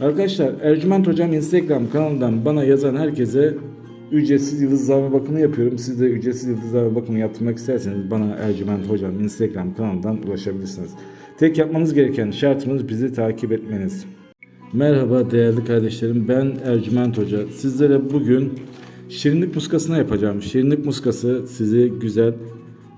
Arkadaşlar Ercüment Hocam Instagram kanalından bana yazan herkese ücretsiz yıldızlama bakımı yapıyorum. Siz de ücretsiz yıldızlama bakımı yaptırmak isterseniz bana Ercüment Hocam Instagram kanalından ulaşabilirsiniz. Tek yapmanız gereken şartımız bizi takip etmeniz. Merhaba değerli kardeşlerim ben Ercüment Hoca. Sizlere bugün şirinlik muskasını yapacağım. Şirinlik muskası sizi güzel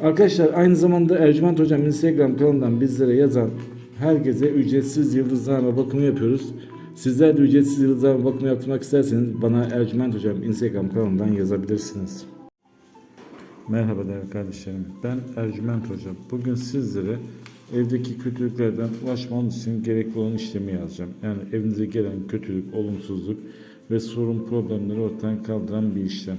Arkadaşlar aynı zamanda Ercüment Hocam Instagram kanalından bizlere yazan herkese ücretsiz yıldızlarla bakımı yapıyoruz. Sizler de ücretsiz yıldızlarla bakımı yaptırmak isterseniz bana Ercüment Hocam Instagram kanalından yazabilirsiniz. Merhaba değerli kardeşlerim. Ben Ercüment Hocam. Bugün sizlere evdeki kötülüklerden ulaşmanız için gerekli olan işlemi yazacağım. Yani evinize gelen kötülük, olumsuzluk ve sorun problemleri ortadan kaldıran bir işlem.